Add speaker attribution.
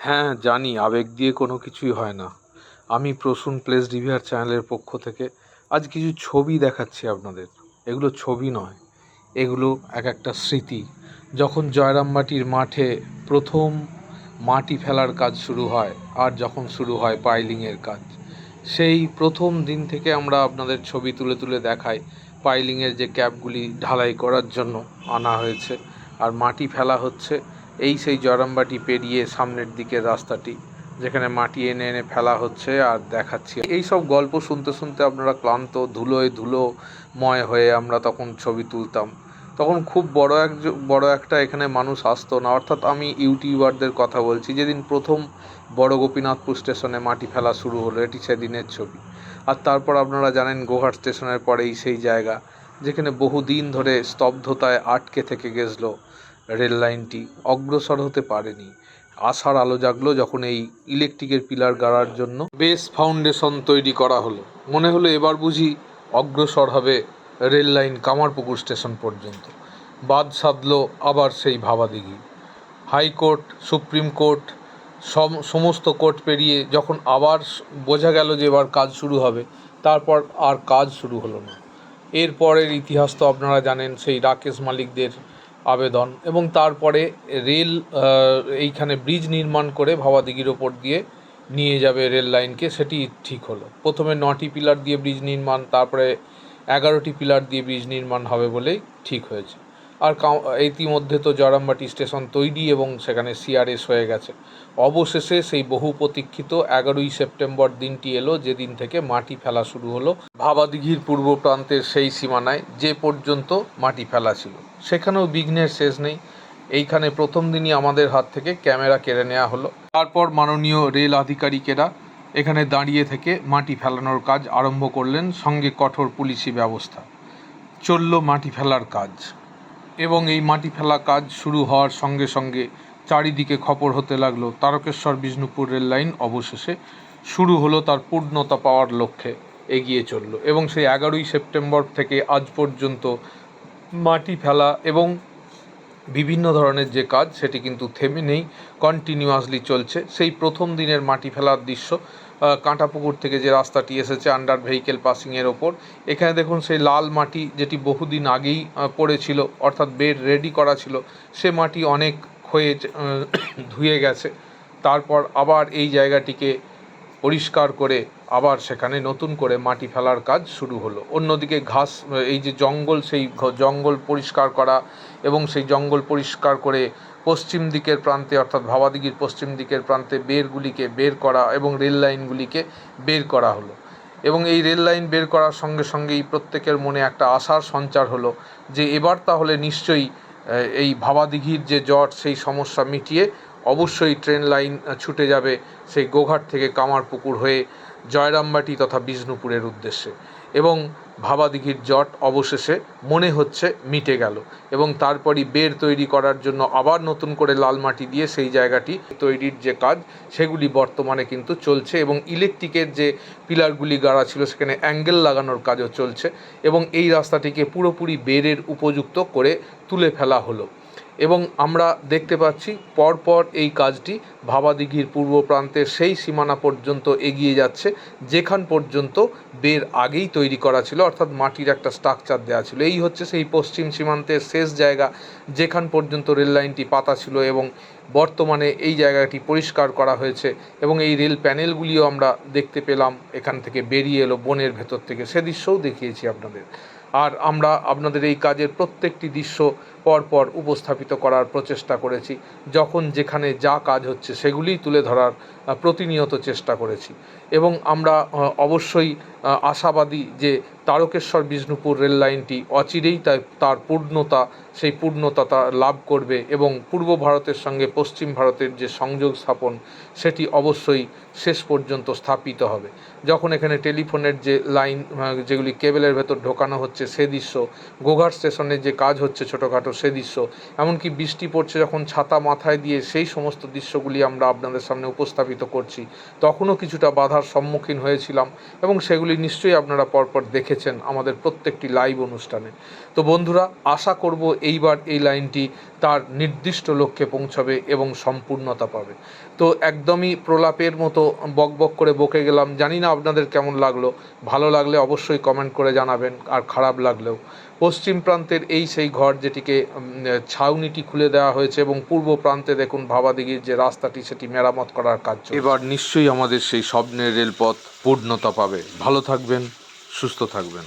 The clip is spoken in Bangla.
Speaker 1: হ্যাঁ জানি, আবেগ দিয়ে কোনো কিছুই হয় না। আমি প্রসূন প্লেস রিভিউয়ার চ্যানেলের পক্ষ থেকে আজ কিছু ছবি দেখাচ্ছি আপনাদের। এগুলো ছবি নয়, এগুলো এক একটা স্মৃতি। যখন জয়রামবাটির মাঠে প্রথম মাটি ফেলার কাজ শুরু হয়, আর যখন শুরু হয় পাইলিংয়ের কাজ, সেই প্রথম দিন থেকে আমরা আপনাদের ছবি তুলে তুলে দেখাই পাইলিংয়ের যে ক্যাবগুলি ঢালাই করার জন্য আনা হয়েছে। আর মাটি ফেলা হচ্ছে এই সেই জয়রামবাটি পেরিয়ে সামনের দিকের রাস্তাটি, যেখানে মাটি এনে এনে ফেলা হচ্ছে আর দেখাচ্ছি। এই সব গল্প শুনতে শুনতে আপনারা ক্লান্ত, ধুলোয় ধুলোময় হয়ে আমরা তখন ছবি তুলতাম। তখন খুব বড় এক বড় একটা এখানে মানুষ আসতো না। অর্থাৎ আমি ইউটিউবারদের কথা বলছি, যেদিন প্রথম বড় গোপীনাথপুর স্টেশনে মাটি ফেলা শুরু হলো, এটি সেদিনের ছবি। আর তারপর আপনারা জানেন গোঘাট স্টেশনের পরেই সেই জায়গা, যেখানে বহুদিন ধরে স্তব্ধতায় আটকে থেকে গেছলো। রেল লাইনটি অগ্রসর হতে পারেনি। আশার আলো জাগলো যখন এই ইলেকট্রিকের পিলার গাড়ার জন্য বেস ফাউন্ডেশন তৈরি করা হলো। মনে হলো এবার বুঝি অগ্রসর হবে রেল লাইন কামারপুকুর স্টেশন পর্যন্ত। বাদ সাধলো আবার সেই ভাবাদিঘি। হাইকোর্ট, সুপ্রিম কোর্ট, সম, সমস্ত কোর্ট পেরিয়ে যখন আবার বোঝা গেল যে এবার কাজ শুরু হবে, তারপর আর কাজ শুরু হলো না। এরপরের ইতিহাস তো আপনারা জানেন, সেই রাকেশ মালিকদের আবেদন এবং তারপরে রেল এইখানে ব্রিজ নির্মাণ করে ভাবাদিঘির ওপর দিয়ে নিয়ে যাবে রেল লাইনকে, সেটি ঠিক হলো। প্রথমে নটি পিলার দিয়ে ব্রিজ নির্মাণ, তারপরে এগারোটি পিলার দিয়ে ব্রিজ নির্মাণ হবে বলেই ঠিক হয়েছে। আর ইতিমধ্যে তো জয়রামবাটি স্টেশন তৈরি এবং সেখানে সিআরএস হয়ে গেছে। অবশেষে সেই বহু প্রতীক্ষিত এগারোই সেপ্টেম্বর দিনটি এলো, যেদিন থেকে মাটি ফেলা শুরু হলো। ভাবাদিঘির পূর্ব প্রান্তের সেই সীমানায় যে পর্যন্ত মাটি ফেলা ছিল। সেখানেও বিঘ্নের শেষ নেই। এইখানে প্রথম দিনই আমাদের হাত থেকে ক্যামেরা কেড়ে নেওয়া হলো। তারপর মাননীয় রেল আধিকারিকেরা এখানে দাঁড়িয়ে থেকে মাটি ফেলানোর কাজ আরম্ভ করলেন সঙ্গে কঠোর পুলিশি ব্যবস্থা। চলল মাটি ফেলার কাজ। এবং এই মাটি ফেলা কাজ শুরু হওয়ার সঙ্গে সঙ্গে চারিদিকে খবর হতে লাগল তারকেশ্বর বিষ্ণুপুর রেল লাইন। অবশেষে শুরু হলো তার পূর্ণতা পাওয়ার লক্ষ্যে এগিয়ে চলল। এবং সেই এগারোই সেপ্টেম্বর থেকে আজ পর্যন্ত মাটি ফেলা এবং বিভিন্ন ধরনের যে কাজ, সেটি কিন্তু থেমে নেই কন্টিনিউয়াসলি চলছে। সেই প্রথম দিনের মাটি ফেলার দৃশ্য কাঁটাপুকুর থেকে যে রাস্তাটি এসেছে আন্ডার ভেহিকেল পাসিংয়ের ওপর, এখানে দেখুন সেই লাল মাটি যেটি বহুদিন আগেই পড়েছিল, অর্থাৎ বেড রেডি করা ছিল, সে মাটি অনেক ক্ষয়ে ধুয়ে গেছে। তারপর আবার এই জায়গাটিকে পরিষ্কার করে আবার সেখানে নতুন করে মাটি ফেলার কাজ শুরু হলো। অন্যদিকে ঘাস, এই যে জঙ্গল, সেই জঙ্গল পরিষ্কার করা এবং সেই জঙ্গল পরিষ্কার করে পশ্চিম দিকের প্রান্তে, অর্থাৎ ভাবাদিঘির পশ্চিম দিকের প্রান্তে বেরগুলিকে বের করা এবং রেল লাইনগুলিকে বের করা হলো। এবং এই রেল লাইন বের করার সঙ্গে সঙ্গেই প্রত্যেকের মনে একটা আশার সঞ্চার হলো যে এবার তাহলে নিশ্চয়ই এই ভাবাদিঘির যে জট, সেই সমস্যা মিটিয়ে অবশ্যই ট্রেন লাইন ছুটে যাবে সেই গোঘাট থেকে কামারপুকুর হয়ে জয়রামবাটি তথা বিষ্ণুপুরের উদ্দেশ্যে। এবং ভাবাদিঘির জট অবশেষে মনে হচ্ছে মিটে গেল এবং তারপরই বের তৈরি করার জন্য আবার নতুন করে লাল মাটি দিয়ে সেই জায়গাটি তৈরির যে কাজ, সেগুলি বর্তমানে কিন্তু চলছে এবং ইলেকট্রিকের যে পিলারগুলি গাড়া ছিল, সেখানে অ্যাঙ্গেল লাগানোর কাজও চলছে এবং এই রাস্তাটিকে পুরোপুরি বেরের উপযুক্ত করে তুলে ফেলা হলো। এবং আমরা দেখতে পাচ্ছি পরপর এই কাজটি ভাবাদিঘির পূর্ব প্রান্তের সেই সীমানা পর্যন্ত এগিয়ে যাচ্ছে, যেখান পর্যন্ত বের আগেই তৈরি করা ছিল, অর্থাৎ মাটির একটা স্ট্রাকচার দেওয়া ছিল। এই হচ্ছে সেই পশ্চিম সীমান্তের শেষ জায়গা, যেখান পর্যন্ত রেল লাইনটি পাতা ছিল এবং বর্তমানে এই জায়গাটি পরিষ্কার করা হয়েছে এবং এই রেল প্যানেলগুলিও আমরা দেখতে পেলাম, এখান থেকে বেরিয়ে এলো বনের ভেতর থেকে। সে দৃশ্যও দেখিয়েছি আপনাদের। আর আমরা আপনাদের এই কাজের প্রত্যেকটি দৃশ্য পরপর উপস্থাপিত করার প্রচেষ্টা করেছি। যখন যেখানে যা কাজ হচ্ছে সেগুলিই তুলে ধরার প্রতিনিয়ত চেষ্টা করেছি। এবং আমরা অবশ্যই আশাবাদী যে তারকেশ্বর বিষ্ণুপুর রেল লাইনটি অচিরেই তার পূর্ণতা, সেই পূর্ণতা তা লাভ করবে এবং পূর্ব ভারতের সঙ্গে পশ্চিম ভারতের যে সংযোগ স্থাপন, সেটি অবশ্যই শেষ পর্যন্ত স্থাপিত হবে। যখন এখানে টেলিফোনের যে লাইন যেগুলি কেবেলের ভেতর ঢোকানো হচ্ছে, সে দৃশ্য, গোঘাট স্টেশনে যে কাজ হচ্ছে ছোটোখাটো, সে দৃশ্য, এমনকি বৃষ্টি পড়ছে যখন ছাতা মাথায় দিয়ে সেই সমস্ত দৃশ্যগুলি আমরা আপনাদের সামনে উপস্থাপিত করছি, তখনও কিছুটা বাধা বাধার সম্মুখীন হয়েছিলাম এবং সেগুলি নিশ্চয়ই আপনারা পরপর দেখেছেন আমাদের প্রত্যেকটি লাইভ অনুষ্ঠানে। তো বন্ধুরা, আশা করব এইবার এই লাইনটি তার নির্দিষ্ট লক্ষ্যে পৌঁছাবে এবং সম্পূর্ণতা পাবে। তো একদমই প্রলাপের মতো বক বক করে বকে গেলাম। জানি না আপনাদের কেমন লাগল। ভালো লাগলে অবশ্যই কমেন্ট করে জানাবেন, আর খারাপ লাগলেও। পশ্চিম প্রান্তের এই সেই ঘর যেটিকে ছাউনিটি খুলে দেওয়া হয়েছে এবং পূর্ব প্রান্তে দেখুন ভাবাদিঘির যে রাস্তাটি, সেটি মেরামত করার কাজ এবার নিশ্চয়ই আমাদের সেই স্বপ্নের রেলপথ পূর্ণতা পাবে। ভালো থাকবেন, সুস্থ থাকবেন।